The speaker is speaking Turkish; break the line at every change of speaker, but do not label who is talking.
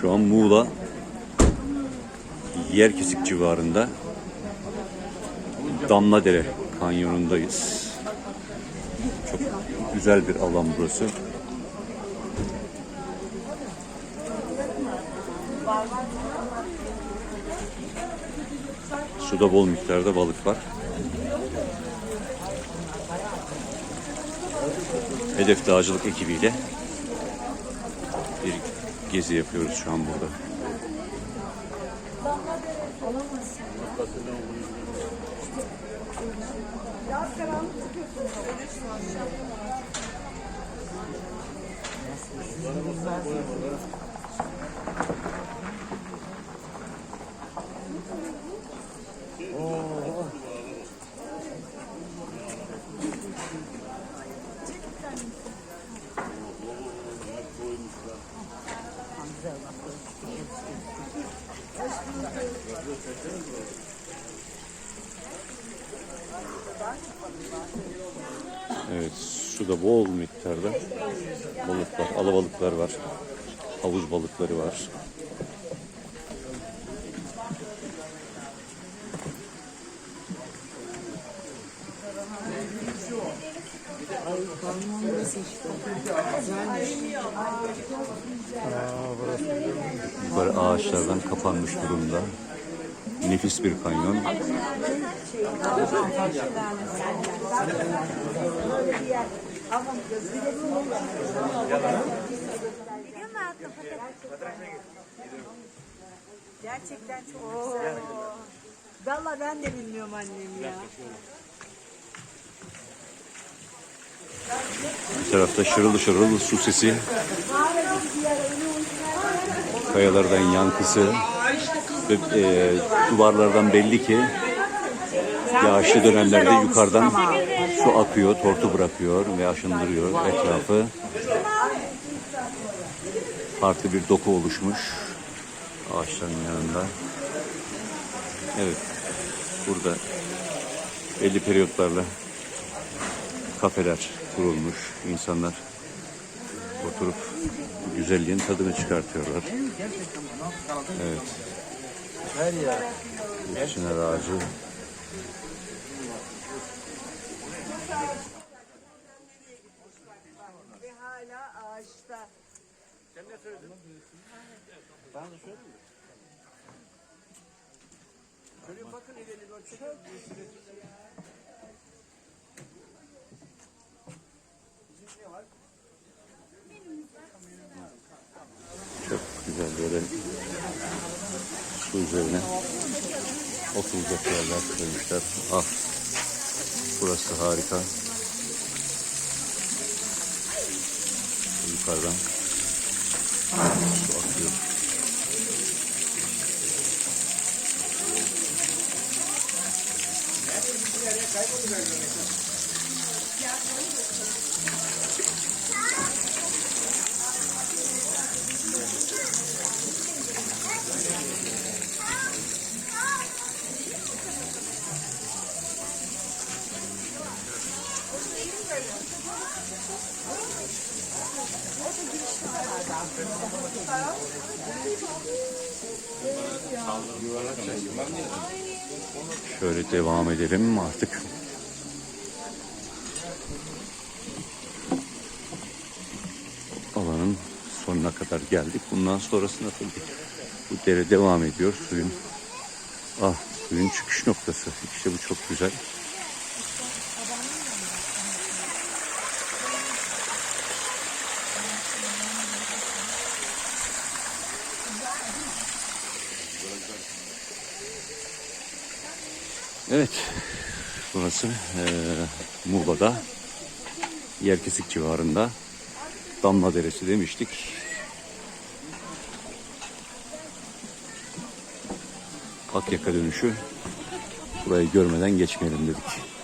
Şu an Muğla Yerkesik civarında Damladere kanyonundayız. Çok güzel bir alan burası. Suda bol miktarda balık var. Hedef Dağcılık ekibiyle gezi yapıyoruz şu an burada. Evet, suda bol miktarda balıklar, alabalıklar var. Havuz balıkları var. Yukarı ağaçlardan kapanmış durumda. Nefis bir kanyon.
Gerçekten çok güzel. Valla ben de bilmiyorum annem ya.
Bir tarafta şırıl şırıl su sesi. Kayalardan yankısı. Ve e, duvarlardan belli ki yağışlı dönemlerde yukarıdan su akıyor, tortu bırakıyor ve aşındırıyor etrafı. Farklı bir doku oluşmuş ağaçların yanında. Evet, burada belli periyotlarla kafeler kurulmuş. İnsanlar oturup güzelliğin tadını çıkartıyorlar. Evet. Çınar ağacı.
Ve hala ağaçta.
Çok güzel böyle su üzerine oturacak yerler koymuşlar. Ah burası harika. Yukarıdan su akıyor. Şöyle devam edelim artık. Alanın sonuna kadar geldik. Bundan sonrasında tabii bu dere devam ediyor. Suyun ah suyun çıkış noktası. İşte bu çok güzel. Evet. Burası eee Muğla'da Yerkesik civarında Damla Deresi demiştik. Akyaka dönüşü burayı görmeden geçmeyelim dedik.